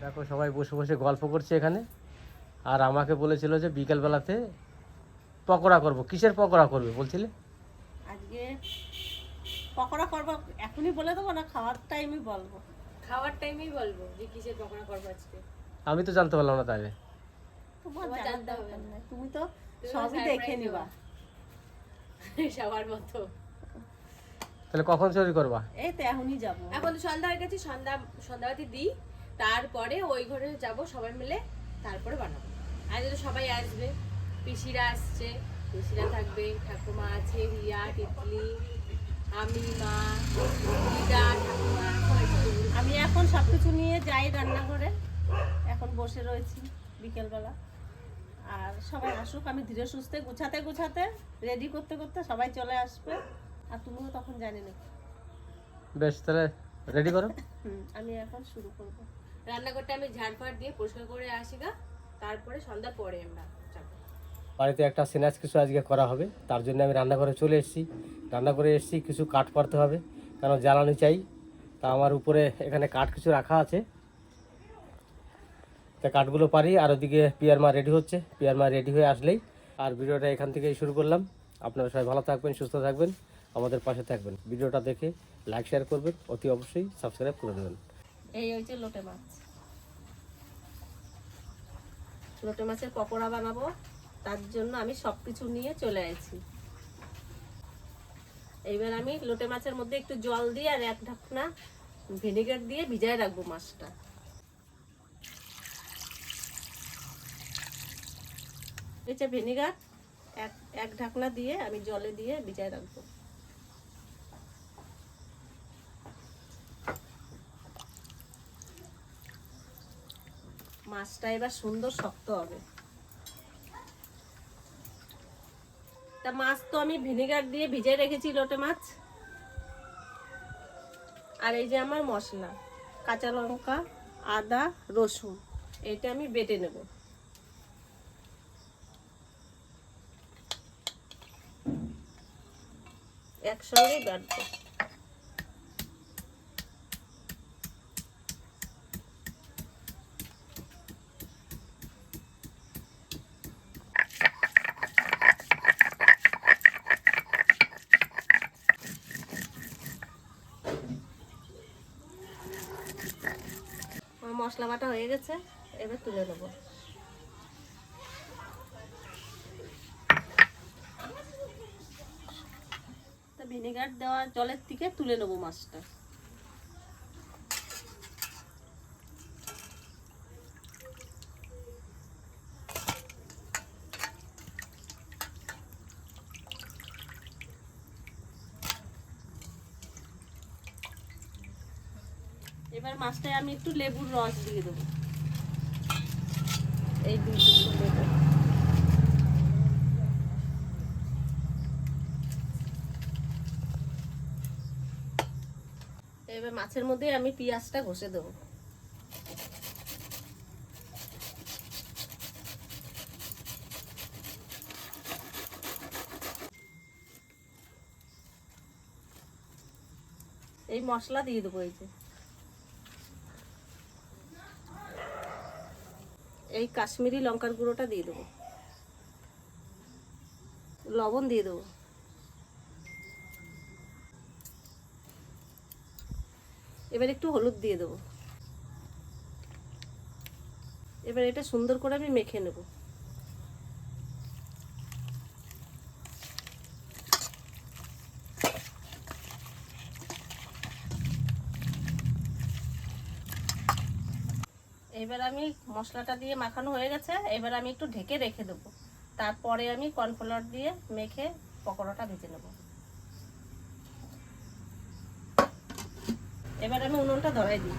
দেখো সবাই বসে বসে গল্প করছে এখানে। আর আমাকে বলেছিল যে বিকেলবেলাতে পকোড়া করব। কিসের পকোড়া করবে বলছিলে? আজকে পকোড়া করব এখনই বলে দেবো না খাওয়ার টাইমই বলব। খাওয়ার টাইমেই বলব যে কিসের পকোড়া করব আজকে। আমি তো জানতে পারলাম না তাহলে। তোমার জানতে হবে না। তুমি তো সবই দেখে নিবা। সবার মতো। তাহলে কখন চুরি করবা? এই তো এখনই যাব। এখন তো সন্ধ্যা হয়ে গেছে সন্ধ্যা সন্ধ্যাবাতি দিই। তারপরে ওই ঘরে যাব সবাই মিলে তারপরে বানাবো। আজ তো সবাই আসবে পিসিরা আসছে পিসিরা থাকবে ঠাকুমা আছে রিয়া তিতলি আমি মা দিদা ঠাকুমা আমি এখন সবকিছু নিয়ে যাই রান্নাঘরে। এখন বসে রয়েছি বিকেলবেলা। আর সবাই আসুক আমি ধীরে সুস্থে গুছাতে গুছাতে রেডি করতে করতে সবাই চলে আসবে। আর তুমিও তখন জানি না বেশ তাহলে রেডি করো। আমি এখন শুরু করব। রান্নাঘরটা আমি ঝাড়ফাড় দিয়ে পরিষ্কার করে আসি গা। তারপরে সন্ধ্যা পরে আমরা বাড়িতে একটা স্ন্যাক্স কিছু আজকে করা হবে, তার জন্য আমি রান্নাঘরে চলে এসেছি। রান্নাঘরে এসেছি, কিছু কাঠ পারতে হবে কারণ জ্বালানি চাই। তা আমার উপরে এখানে কাঠ কিছু রাখা আছে। তা কাঠগুলো পারি, আর ওদিকে পিয়ার মা রেডি হচ্ছে। পিয়ার মা রেডি হয়ে আসলেই আর ভিডিওটা এখান থেকেই শুরু করলাম। আপনারা সবাই ভালো থাকবেন, সুস্থ থাকবেন, আমাদের পাশে থাকবেন। ভিডিওটা দেখে লাইক শেয়ার করবেন, অতি অবশ্যই সাবস্ক্রাইব করে দেবেন। এই হচ্ছে লোটে মাছ। লোটে মাছের পকোড়া বানাবো, তার জন্য আমি সব কিছু নিয়ে চলে আসি এইবার আমি লোটে মাছের মধ্যে একটু জল দিয়ে আর এক ঢাকনা ভিনেগার দিয়ে ভিজায় রাখব মাছটা। যে ভিনেগার, এক এক ঢাকনা দিয়ে আমি জলে দিয়ে ভিজায় রাখব। মাছটা এবার সুন্দর শক্ত হবে। তা মাছ তো আমি ভিনেগার দিয়ে ভিজে রেখেছি লোটে মাছ। আর এই যে আমার মশলা, কাঁচা লঙ্কা, আদা, রসুন, এটা আমি বেটে নেব। একসঙ্গে বাটবো আমার মশলা বাটা হয়ে গেছে এবার তুলে নেব। ভিনেগার দেওয়া জলের থেকে তুলে নেব মাছটা। মাছটায় আমি একটু লেবুর রস দিয়ে দেবো। এই দুই এবার মাছের মধ্যে আমি পেঁয়াজটা ঘষে দেবো। এই মশলা দিয়ে দেবো এই যে। এই কাশ্মীরি লঙ্কার গুঁড়োটা দিয়ে দেবো। লবণ দিয়ে দেবো। এবার একটু হলুদ দিয়ে দেবো। এবার এটা সুন্দর করে আমি মেখে নেব। এবার আমি মশলাটা দিয়ে মাখানো হয়ে গেছে, এবার আমি একটু ঢেকে রেখে দেবো। তারপরে আমি কর্নফ্লাওয়ার দিয়ে মেখে পকোড়াটা ভেজে নেব। এবার আমি উনুনটা ধরাই দিই।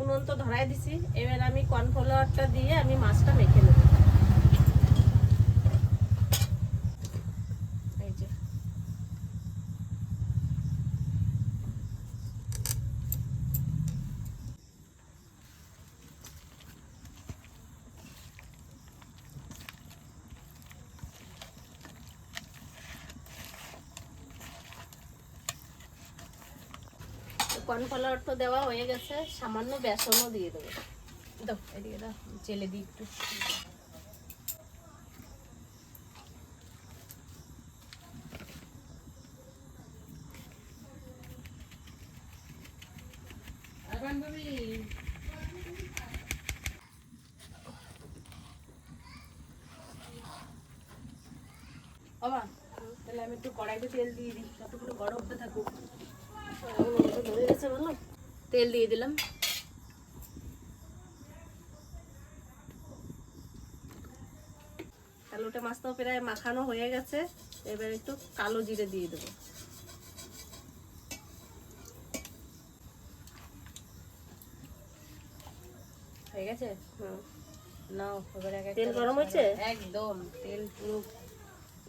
উনুন তো ধরাই দিছি, এবার আমি কর্নফ্লাওয়ারটা দিয়ে আমি মাছটা মেখে নেব এই যে কর্নফ্লাওয়ার তো দেওয়া হয়ে গেছে, সামান্য বেসনও দিয়ে দেবো। দাও, এদিকে দাও চেলে দিই একটু। বাবা তাহলে আমি একটু কড়াইতে তেল দিয়ে দিই যতক্ষণ গরম হতে থাকুক। ধরে গেছে বলো তেল দিয়ে দিলাম। কালোটা মাছটাও প্রায় মাখানো হয়ে গেছে। এবার একটু কালো জিরে দিয়ে দেবো। হয়ে গেছে? হুম। নাও এবার এক তেল গরম। হয়েছে? একদম তেল পুরো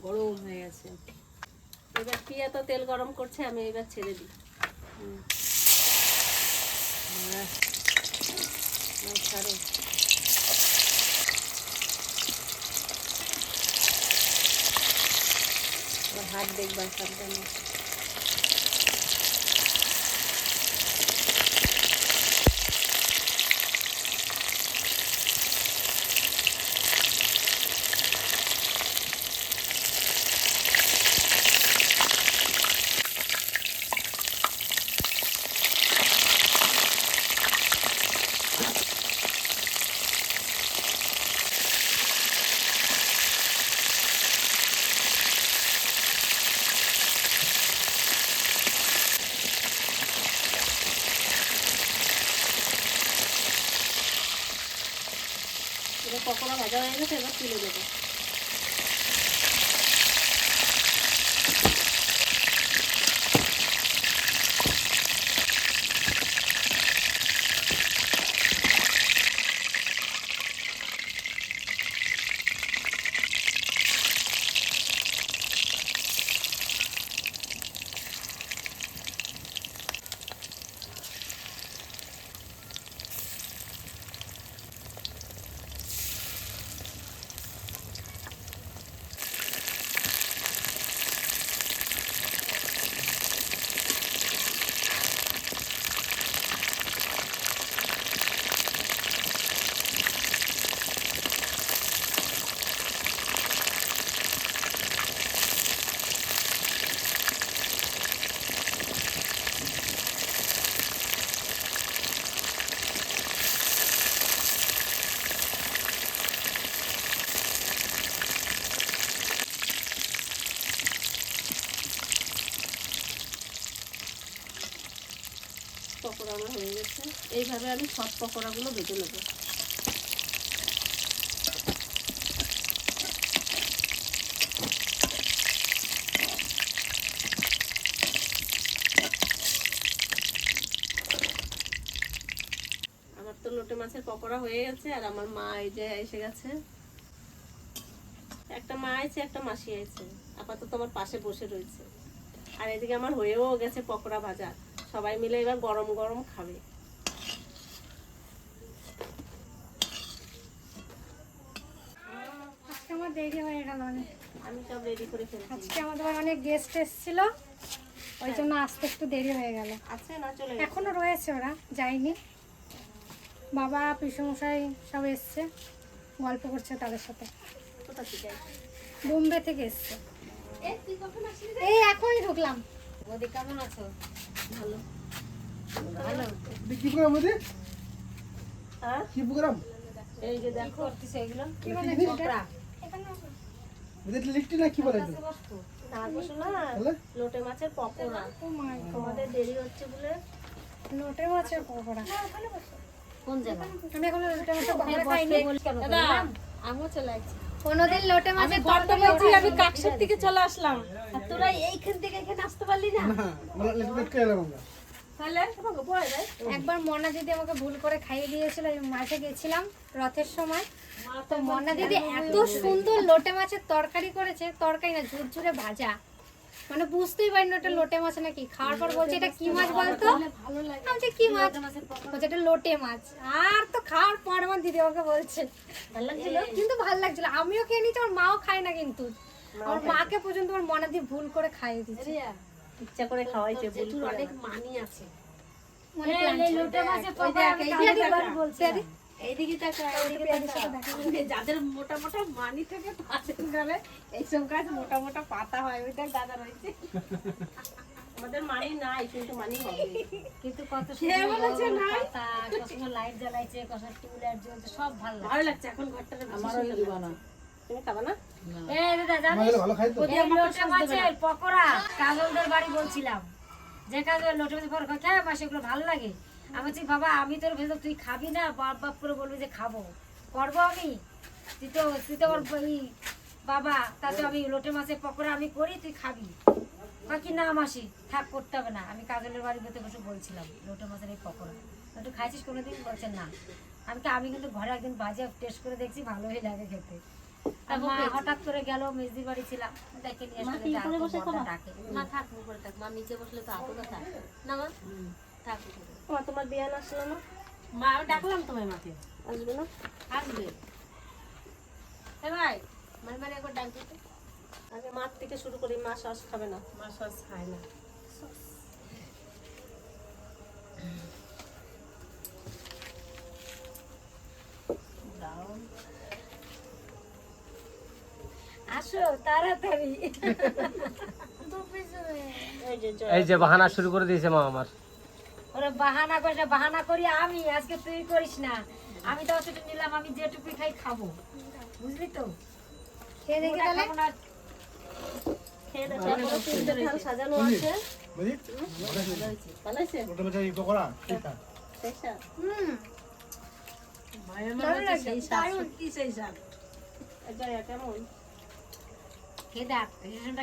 গরম হয়ে গেছে। এবার পিয়া তো তেল গরম করছে আমি এবার ছেড়ে দিই। হাত দেখবার সাবধানে এবার পকোড়া ভাজা হয়ে গেছে এবার তুলে দেবো। পকোড়া আমার হয়ে গেছে। এইভাবে আমি সব পকোড়াগুলো ভেজে নেব। আমার তো লোটে মাছের পকোড়া হয়ে গেছে, আর আমার মা এই যে এসে গেছে। একটা মা আছে একটা মাসি আছে আপাতত আমার পাশে বসে রয়েছে। আর এদিকে আমার হয়েও গেছে পকোড়া ভাজা। সবাই মিলে এবার গরম গরম খাবে। আজকে আমার দেরি হয়ে গেল অনেক। আমি সব রেডি করে ফেলছি। আজকে আমাদের অনেক গেস্ট এসেছিল ওই জন্য আসতে একটু দেরি হয়ে গেল। আছে না চলে এখনও রয়েছে ওরা যায়নি। বাবা পিসমশাই সব এসছে গল্প করছে তাদের সাথে। কোথা থেকে? বোম্বে থেকে এসছে। এই এখনই ঢুকলাম। বৌদি কেমন আছো? ভালো। ভালো। কি প্রোগ্রাম ওদের? হ্যাঁ? কি প্রোগ্রাম? এই যে দেখো। করতেছো এগুলো? কি বলে কোপড়া ওদের লিখটি না কি বলে তো না বসো না লোটে মাছের পকোড়া। ও মাই তোমাদের দেরি হচ্ছে বলে? লোটে মাছের পকোড়া। কোন জায়গা? আমি এখন লোটে মাছের পকোড়া খাইনি। দাদা আমিও চলে আসছি। কোনোদিন লোটে মাছের তরকারি আমি কাকসার থেকে চলে আসলাম। আর তোরা এইখান থেকে এখানে আসতে পারলি না? একবার মনা দিদি আমাকে ভুল করে খাইয়ে দিয়েছিল আমি মাঠে গেছিলাম রথের সময়। তো মনা দিদি এত সুন্দর লোটে মাছের তরকারি করেছে তরকারি না ঝুরঝুরে ভাজা। মানে বুঝতেই পারিনি ওটা লোটে মাছ নাকি। খাওয়ার পর বলছে এটা কি মাছ বলতো? আমি কি মাছ? বলছে এটা লোটে মাছ। আর তো খাওয়ার পর আমার দিদি আমাকে বলছে ভালো লাগছিল? কিন্তু ভালো লাগছিল। আমিও খেয়ে নিচ্ছি আমার মাও খায় না কিন্তু। আমার মাকে পর্যন্ত আমার মনে দিয়ে ভুল করে খাইয়ে দিচ্ছে ইচ্ছা করে খাওয়াইছে ভুল অনেক মানি আছে। মানে। লোটে মাছের ওই পকোড়া দেখ, এইদিকে কালকে তাকা। বলছিলাম। এইদিকে তাকা এইদিকে তাকা যাদের মোটা মোটা মানি থাকে তাদের ঘরে এইসব গাছ মোটা মোটা পাতা হয় ওই দেখ দাদা রয়েছে। আমাদের মানি নাই কিন্তু মানি হবে। কিন্তু কত সুন্দর সুন্দর লাইট জ্বলছে সব ভালো ভালো লাগছে এখন ঘরটা আমারও দিব না তুমি খাবা না? এই দাদা জানিস? মায়ের ভালো খাই তো। এই লোটে মাছের পকোড়া কাজলদের বাড়ি বলছিলাম। যে কাজল লোটে পকোড়া খায় মাসে ভালো লাগে। আমি বলছি বাবা আমি তোর ভেতর তুই খাবি না? বাপ বাপ করে বলবি যে খাব। করব আমি? তুই তো তুই তো বাবা তাতে আমি লোটে মাছের পকোড়া আমি করি তুই খাবি। বাকি না মাসি থাক করতে হবে না। আমি কাজলের বাড়ি বসে বসে বলছিলাম লোটে মাছের এই পকোড়া। একটু খাইছিস কোনোদিন? বলছেন না। আমি কি আমি কিন্তু ঘরে একদিন বাজে টেস্ট করে দেখছি ভালোই লাগে খেতে। আর মা হঠাৎ করে গেল মেজদির বাড়ি ছিলাম। দেখে নিয়ে আসলে ডাকে মা থাক উপরে থাক। মা নিচে বসলে তো আতুকা থাক না মা। মা তোমার বিয়ান আসলো না? মা আমি ডাকলাম তোমার মাকে। আসবে না? আসবে। এ ভাই মানে মানে একবার ডাক দিতে। আগে মাছ থেকে শুরু করি মা সস খাবে না। মা সস খায় না। আসো তাড়াতাড়ি। এই যে এই যে বাহানা শুরু করে দিয়েছে মা আমার। ওরা বাহানা করে বাহানা করি আমি আজকে তুই করিস না। আমি তো অতটুকু নিলাম আমি যেটুকু খাই খাব। বুঝলি তো? খেয়ে দেখি তাহলে। খেয়ে দেখো। সাজানো আছে।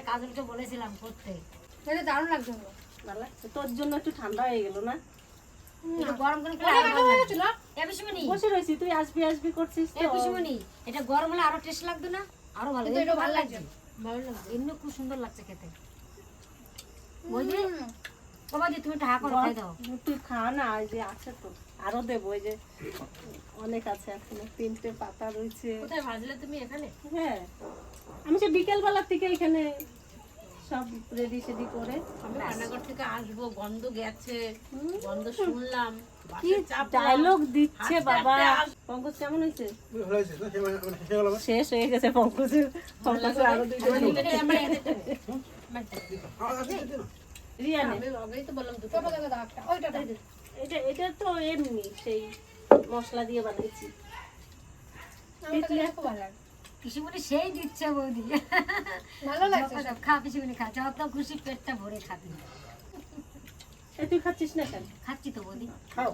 কাজলকে বলেছিলাম করতে। দারুণ লাগছে। ভালো লাগছে। তোর জন্য একটু ঠান্ডা হয়ে গেল না? গরম লাগবে। বসে তুই আসবি আসবি করছিস এটা গরম হলে আরও টেস্ট লাগতো না? আরও ভালো এটা ভালো লাগছে। ভালো লাগছে। এমনি খুব সুন্দর লাগছে খেতে। বুঝলি হুম। তুমি একটু করে খাই দাও। তুই খা না এই যে আছে তো। আরও দেবো এই যে অনেক আছে এখনও। তিনটে পাতা রয়েছে। কোথায় ভাজলে তুমি এখানে? হ্যাঁ। আমি সে বিকেল বেলার থেকে এখানে সব রেডি সেডি করে। আমি রান্নাঘর থেকে আসব গন্ধ গেছে গন্ধ শুনলাম কি ডায়লগ দিচ্ছে বাবা। পঙ্কজ কেমন হয়েছে? মানে শেষ হয়ে গেছে পঙ্কজের পঙ্কজের আরও দুইটা আমার কাছে দিতে না। রিয়ানে আমি আগেই তো বললাম দুটো ছোট দেখো ওইটা দাও। এটা এটা তো এমনি সেই মশলা দিয়ে এটা খুব ভালো লাগে। পিসিমণি সেই দিচ্ছে বৌদি। ভালো লাগছে। খা পিসিমণি খা যত খুশি পেটটা ভরে খাবি। তুই খাচ্ছিস না কেন? খাচ্ছি তো বৌদি। খাও।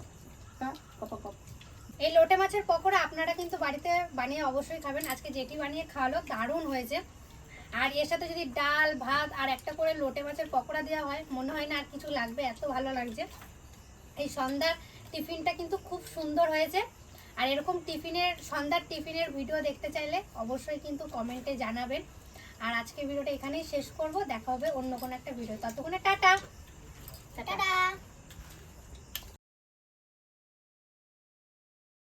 এই লোটে মাছের পকোড়া আপনারা কিন্তু বাড়িতে বানিয়ে অবশ্যই খাবেন। আজকে যেটি বানিয়ে খাওয়ালো দারুণ হয়েছে। আর এর সাথে যদি ডাল ভাত আর একটা করে লোটে মাছের পকোড়া দেওয়া হয় মনে হয় না আর কিছু লাগবে এত ভালো লাগছে। এই সন্ধ্যার টিফিনটা কিন্তু খুব সুন্দর হয়েছে। আর এরকম টিফিনের, সন্ধ্যার টিফিনের ভিডিও দেখতে চাইলে অবশ্যই কিন্তু কমেন্টে জানাবেন। আর আজকে ভিডিওটা এখানেই শেষ করব। দেখা হবে অন্য কোনো একটা ভিডিও ততক্ষণে টাটা। টাটা।